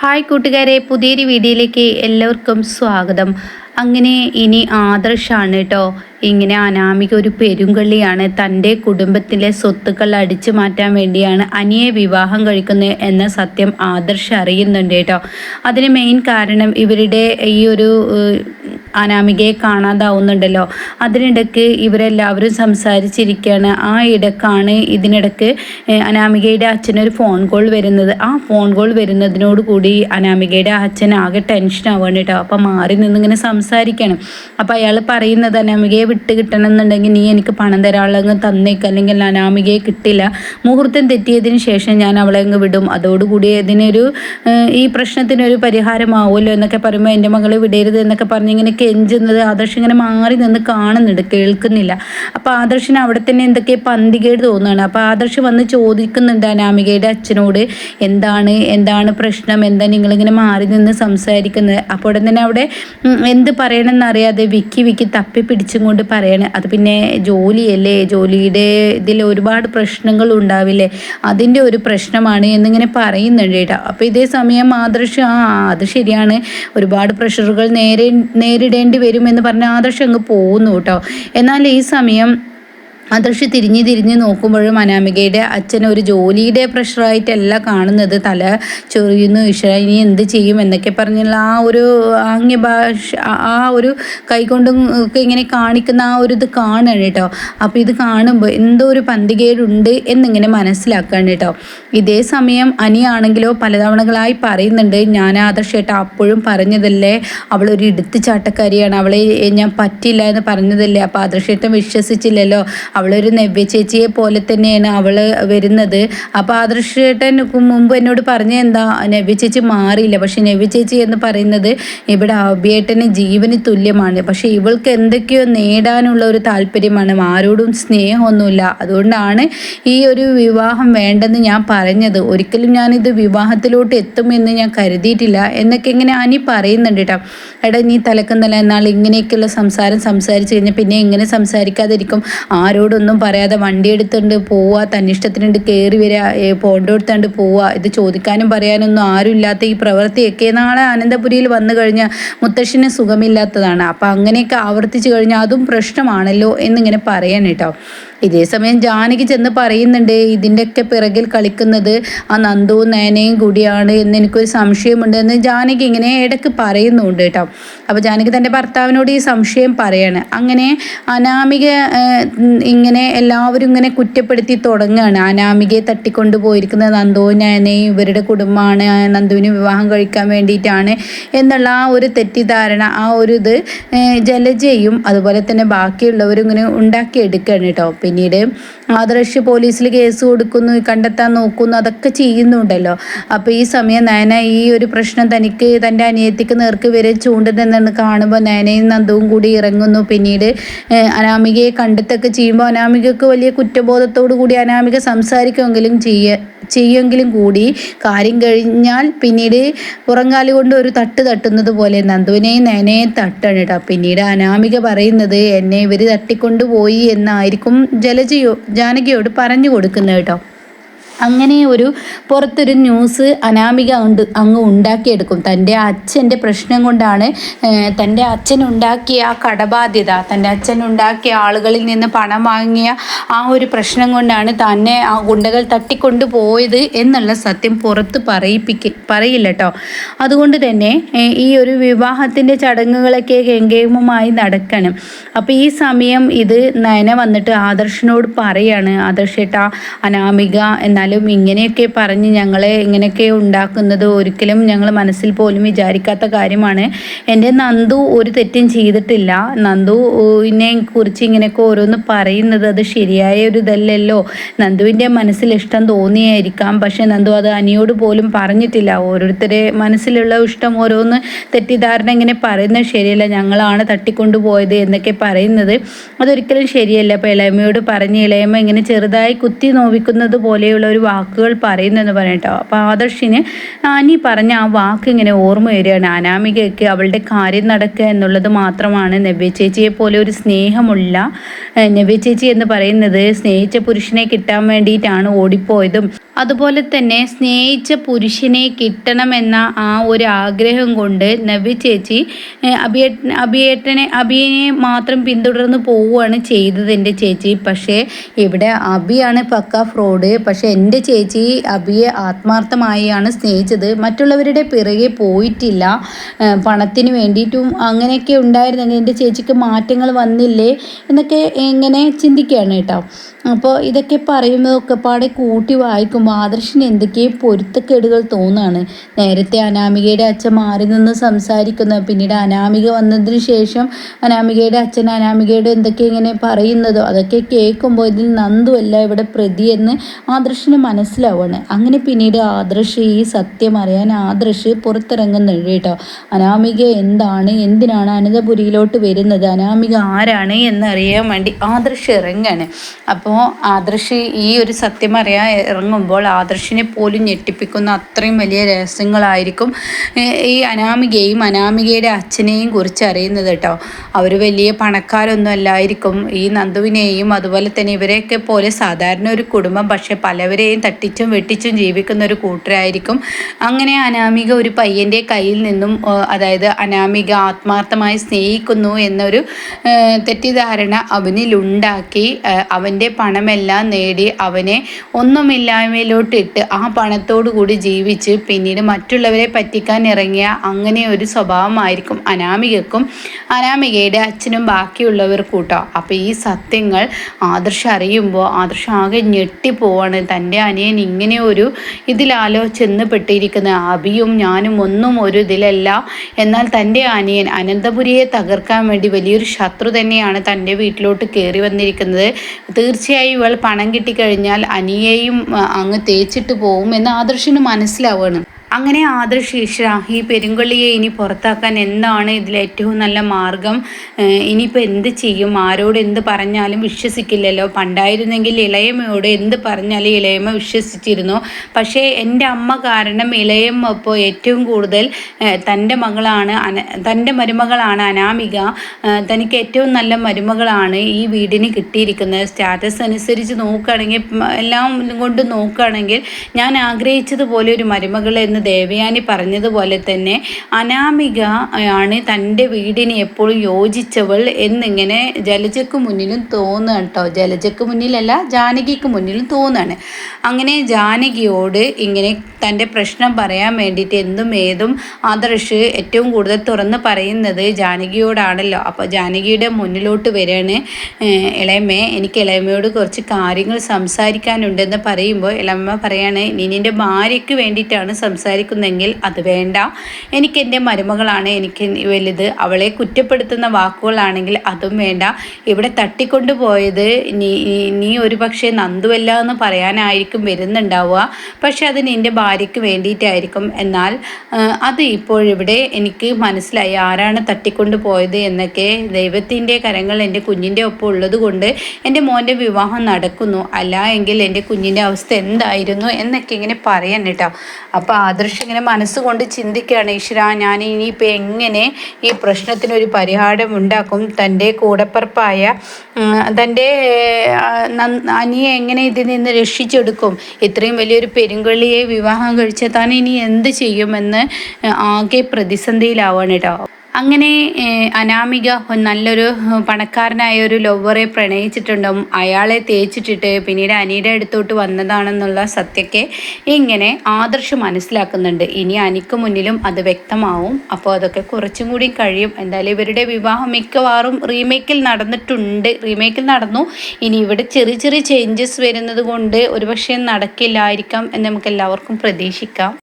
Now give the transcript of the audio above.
Hi കൂട്ടുകാരെ പുതിയൊരു വീഡിയോയിലേക്ക് എല്ലാവർക്കും സ്വാഗതം. അങ്ങനെ ഇനി ആദർശാണ് കേട്ടോ ഇങ്ങനെ അനാമിക ഒരു പെരുങ്കള്ളിയാണ് തന്റെ കുടുംബത്തിലെ സ്വത്തുക്കൾ അടിച്ചു മാറ്റാൻ വേണ്ടിയാണ് അനിയെ വിവാഹം കഴിക്കുന്നത് എന്ന സത്യം ആദർശ് അറിയുന്നുണ്ട് കേട്ടോ അതിന് മെയിൻ കാരണം ഇവരുടെ ഈ ഒരു അനാമികയെ കാണാതാവുന്നുണ്ടല്ലോ. അതിനിടയ്ക്ക് ഇവരെല്ലാവരും സംസാരിച്ചിരിക്കുകയാണ്. ആ ഇടക്കാണ് ഇതിനിടയ്ക്ക് അനാമികയുടെ അച്ഛനൊരു ഫോൺ കോൾ വരുന്നത്. ആ ഫോൺ കോൾ വരുന്നതിനോട് കൂടി അനാമികയുടെ അച്ഛൻ ആകെ ടെൻഷൻ ആവുകയാണ് കേട്ടോ. അപ്പം മാറി നിന്നിങ്ങനെ സംസാരിക്കണം. അപ്പം അയാൾ പറയുന്നത് അനാമികയെ വിട്ട് കിട്ടണം എന്നുണ്ടെങ്കിൽ നീ എനിക്ക് പണം തരാനുള്ള തന്നേക്ക്. അല്ലെങ്കിൽ അനാമികയെ കിട്ടില്ല. മുഹൂർത്തം തെറ്റിയതിന് ശേഷം ഞാൻ അവളെ അങ്ങ് വിടും. അതോടുകൂടി ഇതിനൊരു ഈ പ്രശ്നത്തിനൊരു പരിഹാരമാവുമല്ലോ എന്നൊക്കെ പറയുമ്പോൾ എന്റെ മകളെ വിടരുത് എന്നൊക്കെ പറഞ്ഞ് ഇങ്ങനെ കെഞ്ചുന്നത്. ആദർശ് ഇങ്ങനെ മാറി നിന്ന് കാണുന്നുണ്ട്. കേൾക്കുന്നില്ല. അപ്പോൾ ആദർശിന് അവിടെ തന്നെ എന്തൊക്കെ പന്തികേട് തോന്നുകയാണ്? അപ്പോൾ ആദർശ് വന്ന് ചോദിക്കുന്നുണ്ട് അനാമികയുടെ അച്ഛനോട് എന്താണ്? എന്താണ് പ്രശ്നം? എന്താ നിങ്ങളിങ്ങനെ മാറി നിന്ന് സംസാരിക്കുന്നത്? അപ്പോൾ ഉടൻ തന്നെ അവിടെ എന്ത് പറയണമെന്ന് അറിയാതെ വിക്കി വിക്കി തപ്പി പിടിച്ചും കൊണ്ട് പറയാണ്. അത് പിന്നെ ജോലിയല്ലേ? ജോലിയുടെ ഇതിൽ ഒരുപാട് പ്രശ്നങ്ങൾ ഉണ്ടാവില്ലേ? അതിന്റെ ഒരു പ്രശ്നമാണ് എന്നിങ്ങനെ പറയുന്നുണ്ട് കേട്ടോ അപ്പോൾ ഇതേ സമയം ആദർശ് ആ അത് ശരിയാണ്. ഒരുപാട് പ്രഷറുകൾ നേരെ നേരിടേണ്ടി വരുമെന്ന് പറഞ്ഞ ആദർശ് അങ്ങ് പോകുന്നു കേട്ടോ. എന്നാൽ ഈ സമയം ആദർശ് തിരിഞ്ഞ് തിരിഞ്ഞ് നോക്കുമ്പോഴും അനാമികയുടെ അച്ഛൻ ഒരു ജോലിയുടെ പ്രഷറായിട്ടല്ല കാണുന്നത്. തല ചൊറിയുന്നു ഇഷ ഇനി എന്ത് ചെയ്യും? എന്നൊക്കെ പറഞ്ഞുള്ള ആ ഒരു ആംഗ്യ ഭാഷ ആ ഒരു കൈകൊണ്ടും ഒക്കെ ഇങ്ങനെ കാണിക്കുന്ന ആ ഒരു ഇത് കാണണം കേട്ടോ. അപ്പോൾ ഇത് കാണുമ്പോൾ എന്തോ ഒരു പന്തികേടുണ്ട് എന്നിങ്ങനെ മനസ്സിലാക്കുകയാണ് കേട്ടോ. ഇതേ സമയം അനിയാണെങ്കിലോ പലതവണകളായി പറയുന്നുണ്ട് ഞാൻ ആദർശേട്ട അപ്പോഴും പറഞ്ഞതല്ലേ അവളൊരു ചാട്ടക്കാരിയാണ് അവളെ ഞാൻ പറ്റില്ല എന്ന് പറഞ്ഞതല്ലേ അപ്പോൾ ആദർശേട്ടൻ വിശ്വസിച്ചില്ലല്ലോ അവളൊരു നവ്യ ചേച്ചിയെ പോലെ തന്നെയാണ് അവൾ വരുന്നത്. അപ്പോൾ ആദർശേട്ടൻ മുമ്പ് എന്നോട് പറഞ്ഞ എന്താ നവ്യ ചേച്ചി മാറിയില്ല. പക്ഷെ നവ്യ ചേച്ചി എന്ന് പറയുന്നത് ഇവിടെ അഭിയേട്ടന് ജീവന് തുല്യമാണ്. പക്ഷെ ഇവൾക്ക് എന്തൊക്കെയോ നേടാനുള്ള ഒരു താല്പര്യമാണ്. ആരോടും സ്നേഹമൊന്നുമില്ല. അതുകൊണ്ടാണ് ഈ ഒരു വിവാഹം വേണ്ടെന്ന് ഞാൻ പറഞ്ഞത്. ഒരിക്കലും ഞാനിത് വിവാഹത്തിലോട്ട് എത്തുമെന്ന് ഞാൻ കരുതിയിട്ടില്ല എന്നൊക്കെ ഇങ്ങനെ അനി പറയുന്നുണ്ട് കേട്ടോ. എടാ നീ തലക്കും തല എന്നാൽ ഇങ്ങനെയൊക്കെയുള്ള സംസാരം സംസാരിച്ചു കഴിഞ്ഞാൽ പിന്നെ എങ്ങനെ സംസാരിക്കാതിരിക്കും? ആരോടും ആരോടൊന്നും പറയാതെ വണ്ടി എടുത്തുകൊണ്ട് പോവുക തന്നിഷ്ടത്തിനുണ്ട് കയറി വരിക പോണ്ടെടുത്തുകൊണ്ട് പോവുക ഇത് ചോദിക്കാനും പറയാനൊന്നും ആരും ഇല്ലാത്ത ഈ പ്രവൃത്തിയൊക്കെ നാളെ അനന്തപുരിയിൽ വന്നു കഴിഞ്ഞാൽ മുത്തശ്ശിന് സുഖമില്ലാത്തതാണ്. അപ്പം അങ്ങനെയൊക്കെ ആവർത്തിച്ചു കഴിഞ്ഞാൽ അതും പ്രശ്നമാണല്ലോ എന്നിങ്ങനെ പറയാൻ കേട്ടോ. ഇതേ സമയം ജാനകി ചെന്ന് പറയുന്നുണ്ട് ഇതിന്റെയൊക്കെ പിറകിൽ കളിക്കുന്നത് ആ നന്ദുവും നേനയും കൂടിയാണ് എന്ന് എനിക്കൊരു സംശയമുണ്ട് എന്ന് ജാനകി ഇങ്ങനെ ഇടയ്ക്ക് പറയുന്നുണ്ട് കേട്ടോ. അപ്പോൾ ജാനകി തന്റെ ഭർത്താവിനോട് ഈ സംശയം പറയാണ്. അങ്ങനെ അനാമിക ഇങ്ങനെ എല്ലാവരും ഇങ്ങനെ കുറ്റപ്പെടുത്തി തുടങ്ങുകയാണ്. അനാമികയെ തട്ടിക്കൊണ്ട് പോയിരിക്കുന്ന നന്ദുവും നേനയും ഇവരുടെ കുടുംബമാണ്. നന്ദുവിന് വിവാഹം കഴിക്കാൻ വേണ്ടിയിട്ടാണ് എന്നുള്ള ആ ഒരു തെറ്റിദ്ധാരണ ആ ഒരു ഇത് ജലജയും അതുപോലെ തന്നെ ബാക്കിയുള്ളവരും ഇങ്ങനെ ഉണ്ടാക്കിയെടുക്കുകയാണ് കേട്ടോ. പിന്നീട് ആദർശ് പോലീസിൽ കേസ് കൊടുക്കുന്നു കണ്ടെത്താൻ നോക്കുന്നു അതൊക്കെ ചെയ്യുന്നുണ്ടല്ലോ. അപ്പോൾ ഈ സമയം നയന ഈ ഒരു പ്രശ്നം തനിക്ക് തന്റെ അനിയത്തിക്ക് നേർക്ക് വരെ ചൂണ്ടുന്നെന്ന് കാണുമ്പോൾ നയനയും നന്ദവും കൂടി ഇറങ്ങുന്നു. പിന്നീട് അനാമികയെ കണ്ടെത്തൊക്കെ ചെയ്യുമ്പോൾ അനാമികക്ക് വലിയ കുറ്റബോധത്തോടു കൂടി അനാമിക സംസാരിക്കുമെങ്കിലും ചെയ്യ ചെയ്യുമെങ്കിലും കൂടി കാര്യം കഴിഞ്ഞാൽ പിന്നീട് പുറങ്കാലി കൊണ്ട് ഒരു തട്ട് തട്ടുന്നത് പോലെ നന്ദുവിനെയും നേനെ തട്ടാണ് കേട്ടോ പിന്നീട് അനാമിക പറയുന്നത് എന്നെ ഇവർ തട്ടിക്കൊണ്ടുപോയി എന്നായിരിക്കും ജലജയോ ജാനകിയോട് പറഞ്ഞു കൊടുക്കുന്നത് കേട്ടോ അങ്ങനെ ഒരു പുറത്തൊരു ന്യൂസ് അനാമിക ഉണ്ട് അങ്ങ് ഉണ്ടാക്കിയെടുക്കും. തന്റെ അച്ഛന്റെ പ്രശ്നം കൊണ്ടാണ് തന്റെ അച്ഛൻ ഉണ്ടാക്കിയ ആ കടബാധ്യത തന്റെ അച്ഛൻ ഉണ്ടാക്കിയ ആളുകളിൽ നിന്ന് പണം വാങ്ങിയ ആ ഒരു പ്രശ്നം കൊണ്ടാണ് തന്നെ ആ ഗുണ്ടകൾ തട്ടിക്കൊണ്ടു പോയത് എന്നുള്ള സത്യം പുറത്ത് പറയിപ്പിക്ക പറയില്ല കേട്ടോ അതുകൊണ്ട് തന്നെ ഈ ഒരു വിവാഹത്തിന്റെ ചടങ്ങുകളൊക്കെ ഗംഗേമമായി നടക്കണം. അപ്പോൾ ഈ സമയം ഇത് നയന വന്നിട്ട് ആദർശനോട് പറയാണ് ആദർശേട്ടാ അനാമിക എന്നാൽ എന്നാലും ഇങ്ങനെയൊക്കെ പറഞ്ഞ് ഞങ്ങളെ ഇങ്ങനെയൊക്കെ ഉണ്ടാക്കുന്നത് ഒരിക്കലും ഞങ്ങൾ മനസ്സിൽ പോലും വിചാരിക്കാത്ത കാര്യമാണ്. എന്റെ നന്ദു ഒരു തെറ്റും ചെയ്തിട്ടില്ല. നന്ദുവിനെ കുറിച്ച് ഇങ്ങനെയൊക്കെ ഓരോന്ന് പറയുന്നത് അത് ശരിയായ ഒരു ഇതല്ലല്ലോ. നന്ദുവിന്റെ മനസ്സിൽ ഇഷ്ടം തോന്നിയായിരിക്കാം. പക്ഷെ നന്ദു അത് അനിയോട് പോലും പറഞ്ഞിട്ടില്ല. ഓരോരുത്തരെ മനസ്സിലുള്ള ഇഷ്ടം ഓരോന്ന് തെറ്റിദ്ധാരണ ഇങ്ങനെ പറയുന്നത് ശരിയല്ല. ഞങ്ങളാണ് തട്ടിക്കൊണ്ടുപോയത് എന്നൊക്കെ പറയുന്നത് അതൊരിക്കലും ശരിയല്ല. അപ്പോൾ ഇളയമ്മയോട് പറഞ്ഞ് ഇളയമ്മ ഇങ്ങനെ ചെറുതായി കുത്തി നോവിക്കുന്നത് പോലെയുള്ള ഒരു ഒരു വാക്കുകൾ പറയുന്നതെന്ന് പറയട്ടോ അപ്പോൾ ആദർശിന് അനി പറഞ്ഞ ആ വാക്ക് ഇങ്ങനെ ഓർമ്മ വരികയാണ്. അനാമികയ്ക്ക് അവളുടെ കാര്യം നടക്കുക എന്നുള്ളത് മാത്രമാണ് നവ്യ ചേച്ചിയെ പോലെ ഒരു സ്നേഹമുള്ള നവ്യ ചേച്ചി എന്ന് പറയുന്നത് സ്നേഹിച്ച പുരുഷനെ കിട്ടാൻ വേണ്ടിയിട്ടാണ് ഓടിപ്പോയതും. അതുപോലെ തന്നെ സ്നേഹിച്ച പുരുഷനെ കിട്ടണമെന്ന ആ ഒരു ആഗ്രഹം കൊണ്ട് നവ്യ ചേച്ചി അഭിയ അഭിയേട്ടനെ അഭിയെ മാത്രം പിന്തുടർന്ന് പോവുകയാണ് ചെയ്തത് എന്റെ ചേച്ചി. പക്ഷേ ഇവിടെ അഭിയാണ് പക്ക ഫ്രോഡ് പക്ഷേ എന്റെ ചേച്ചി അഭിയെ ആത്മാർത്ഥമായാണ് സ്നേഹിച്ചത്. മറ്റുള്ളവരുടെ പിറകെ പോയിട്ടില്ല. പണത്തിന് വേണ്ടിയിട്ടും അങ്ങനെയൊക്കെ ഉണ്ടായിരുന്നെങ്കിൽ എന്റെ ചേച്ചിക്ക് മാറ്റങ്ങൾ വന്നില്ലേ? എന്നൊക്കെ എങ്ങനെ ചിന്തിക്കുകയാണ് കേട്ടോ. അപ്പോൾ ഇതൊക്കെ പറയുന്നതൊക്കെ പാടെ കൂട്ടി വായിക്കുമ്പോൾ ആദർശിന് എന്തൊക്കെയോ പൊരുത്തക്കേടുകൾ തോന്നുകയാണ് നേരത്തെ അനാമികയുടെ അച്ഛൻ മാറി നിന്ന് സംസാരിക്കുന്നു. പിന്നീട് അനാമിക വന്നതിന് ശേഷം അനാമികയുടെ അച്ഛൻ അനാമികയുടെ എന്തൊക്കെ ഇങ്ങനെ പറയുന്നതോ? അതൊക്കെ കേൾക്കുമ്പോൾ ഇതിൽ നന്ദുവല്ല ഇവിടെ പ്രതി പ്രതിയെന്ന് ആദർശിന് മനസ്സിലാവുകയാണ് അങ്ങനെ പിന്നീട് ആദർശ് ഈ സത്യം അറിയാൻ ആദർശ് പുറത്തിറങ്ങുന്നുണ്ട് കേട്ടോ. അനാമിക എന്താണ്? എന്തിനാണ് അനന്തപുരിയിലോട്ട് വരുന്നത്? അനാമിക ആരാണ് എന്നറിയാൻ വേണ്ടി ആദർശ് ഇറങ്ങാണ്. അപ്പോൾ ആദർശ് ഈ ഒരു സത്യം അറിയാൻ ഇറങ്ങുമ്പോൾ ആദർശിനെ പോലും ഞെട്ടിപ്പിക്കുന്ന അത്രയും വലിയ രഹസ്യങ്ങളായിരിക്കും ഈ അനാമികയും അനാമികയുടെ അച്ഛനെയും കുറിച്ച് അറിയുന്നത് കേട്ടോ. അവർ വലിയ പണക്കാരൊന്നും അല്ലായിരിക്കും. ഈ നന്ദുവിനെയും അതുപോലെ തന്നെ ഇവരെയൊക്കെ പോലെ സാധാരണ ഒരു കുടുംബം പക്ഷെ പലവരെയും തട്ടിച്ചും വെട്ടിച്ചും ജീവിക്കുന്ന ഒരു കൂട്ടരായിരിക്കും. അങ്ങനെ അനാമിക ഒരു പയ്യന്റെ കയ്യിൽ നിന്നും അതായത് അനാമിക ആത്മാർത്ഥമായി സ്നേഹിക്കുന്നു എന്നൊരു തെറ്റിദ്ധാരണ അവനിലുണ്ടാക്കി അവന്റെ പണമെല്ലാം നേടി അവനെ ഒന്നുമില്ലായ്മയിലോട്ട് ഇട്ട് ആ പണത്തോടു കൂടി ജീവിച്ച് പിന്നീട് മറ്റുള്ളവരെ പറ്റിക്കാൻ ഇറങ്ങിയ അങ്ങനെ ഒരു സ്വഭാവമായിരിക്കും അനാമികക്കും അനാമികയുടെ അച്ഛനും ബാക്കിയുള്ളവർ കൂട്ടോ. അപ്പോൾ ഈ സത്യങ്ങൾ ആദർശ അറിയുമ്പോൾ ആദർശ ആകെ ഞെട്ടിപ്പോവാണ് തന്റെ അനിയൻ ഇങ്ങനെ ഒരു ഇതിലാലോ ചെന്ന് പെട്ടിരിക്കുന്നത് അബിയും ഞാനും ഒന്നും ഒരു ഇതിലല്ല. എന്നാൽ തന്റെ അനിയൻ അനന്തപുരിയെ തകർക്കാൻ വേണ്ടി വലിയൊരു ശത്രു തന്നെയാണ് തന്റെ വീട്ടിലോട്ട് കയറി വന്നിരിക്കുന്നത്. തീർച്ചയായും ഇവൾ പണം കിട്ടിക്കഴിഞ്ഞാൽ അനിയെയും അങ്ങ് തേച്ചിട്ട് പോകും എന്ന് ആദർശിന് മനസ്സിലാവുകയാണ്. അങ്ങനെ ആദർശ് ഈ പെരുങ്കൊള്ളിയെ ഇനി പുറത്താക്കാൻ എന്താണ് ഇതിൽ ഏറ്റവും നല്ല മാർഗം? ഇനിയിപ്പോൾ എന്ത് ചെയ്യും? ആരോട് എന്ത് പറഞ്ഞാലും വിശ്വസിക്കില്ലല്ലോ. പണ്ടായിരുന്നെങ്കിൽ ഇളയമ്മയോട് എന്ത് പറഞ്ഞാലും ഇളയമ്മ വിശ്വസിച്ചിരുന്നു. പക്ഷേ എന്റെ അമ്മ കാരണം ഇളയമ്മ ഇപ്പോൾ ഏറ്റവും കൂടുതൽ തന്റെ മകളാണ് അന തന്റെ മരുമകളാണ് അനാമിക. തനിക്ക് ഏറ്റവും നല്ല മരുമകളാണ് ഈ വീടിന് കിട്ടിയിരിക്കുന്നത്. സ്റ്റാറ്റസ് അനുസരിച്ച് നോക്കുകയാണെങ്കിൽ എല്ലാം കൊണ്ട് നോക്കുകയാണെങ്കിൽ ഞാൻ ആഗ്രഹിച്ചതുപോലെ ഒരു മരുമകൾ എന്ന് ദേവയാനി പറഞ്ഞതുപോലെ തന്നെ അനാമിക ആണ് തന്റെ വീടിന് എപ്പോഴും യോജിച്ചവൾ എന്നിങ്ങനെ ജലജക്ക് മുന്നിലും തോന്നുക കേട്ടോ. ജലജക്ക് മുന്നിലല്ല ജാനകിക്ക് മുന്നിലും തോന്നുകയാണ്. അങ്ങനെ ജാനകിയോട് ഇങ്ങനെ തന്റെ പ്രശ്നം പറയാൻ വേണ്ടിയിട്ട് എന്തും ഏതും ആദർശ് ഏറ്റവും കൂടുതൽ തുറന്ന് പറയുന്നത് ജാനകിയോടാണല്ലോ. അപ്പോൾ ജാനകിയുടെ മുന്നിലോട്ട് വരികയാണ്. ഇളയമ്മേ എനിക്ക് ഇളയമ്മയോട് കുറച്ച് കാര്യങ്ങൾ സംസാരിക്കാനുണ്ടെന്ന് പറയുമ്പോൾ ഇളയമ്മ പറയാണ് നീ നിന്റെ ഭാര്യയ്ക്ക് വേണ്ടിയിട്ടാണ് സംസാരിക്കുന്നത്. സംസാരിക്കുന്നെങ്കിൽ അത് വേണ്ട. എനിക്ക് എന്റെ മരുമകളാണ് എനിക്ക് വലുത്. അവളെ കുറ്റപ്പെടുത്തുന്ന വാക്കുകളാണെങ്കിൽ അതും വേണ്ട. ഇവിടെ തട്ടിക്കൊണ്ടു പോയത് നീ നീ ഒരു പക്ഷേ നന്ദുവല്ല എന്ന് പറയാനായിരിക്കും വരുന്നുണ്ടാവുക. പക്ഷെ അത് നിന്റെ ഭാര്യയ്ക്ക് വേണ്ടിയിട്ടായിരിക്കും. എന്നാൽ അത് ഇപ്പോഴിവിടെ എനിക്ക് മനസ്സിലായി ആരാണ് തട്ടിക്കൊണ്ടു പോയത് എന്നൊക്കെ. ദൈവത്തിന്റെ കരങ്ങൾ എന്റെ കുഞ്ഞിന്റെ ഒപ്പം ഉള്ളത് കൊണ്ട് എന്റെ മോന്റെ വിവാഹം നടക്കുന്നു. അല്ല എങ്കിൽ എന്റെ കുഞ്ഞിന്റെ അവസ്ഥ എന്തായിരുന്നു എന്നൊക്കെ ഇങ്ങനെ പറയാൻ കേട്ടോ. അപ്പോൾ ആദർശ് ഇങ്ങനെ മനസ്സുകൊണ്ട് ചിന്തിക്കുകയാണ്. ഈശ്വര ഞാൻ ഇനിയിപ്പോൾ എങ്ങനെ ഈ പ്രശ്നത്തിനൊരു പരിഹാരം ഉണ്ടാക്കും? തന്റെ കൂടപ്പറപ്പായ തന്റെ അനിയെ എങ്ങനെ ഇതിൽ നിന്ന് രക്ഷിച്ചെടുക്കും? ഇത്രയും വലിയൊരു പെരുങ്കളിയെ വിവാഹം കഴിച്ച താൻ ഇനി എന്ത് ചെയ്യുമെന്ന് ആകെ പ്രതിസന്ധിയിലാവാണ് കേട്ടോ അങ്ങനെ അനാമിക നല്ലൊരു പണക്കാരനായ ഒരു ലവറെ പ്രണയിച്ചിട്ടുണ്ടും? അയാളെ തേച്ചിട്ടിട്ട് പിന്നീട് അനിയുടെ അടുത്തോട്ട് വന്നതാണെന്നുള്ള സത്യക്കെ ഇങ്ങനെ ആദർശ് മനസ്സിലാക്കുന്നുണ്ട്. ഇനി അനിക്ക് മുന്നിലും അത് വ്യക്തമാവും. അപ്പോൾ അതൊക്കെ കുറച്ചും കൂടി കഴിയും. എന്തായാലും ഇവരുടെ വിവാഹം മിക്കവാറും റീമേക്കിൽ നടന്നിട്ടുണ്ട്. റീമേക്കിൽ നടന്നു. ഇനി ഇവിടെ ചെറിയ ചെറിയ ചേഞ്ചസ് വരുന്നത് കൊണ്ട് ഒരുപക്ഷെ നടക്കില്ലായിരിക്കാം എന്ന് നമുക്ക് എല്ലാവർക്കും പ്രതീക്ഷിക്കാം.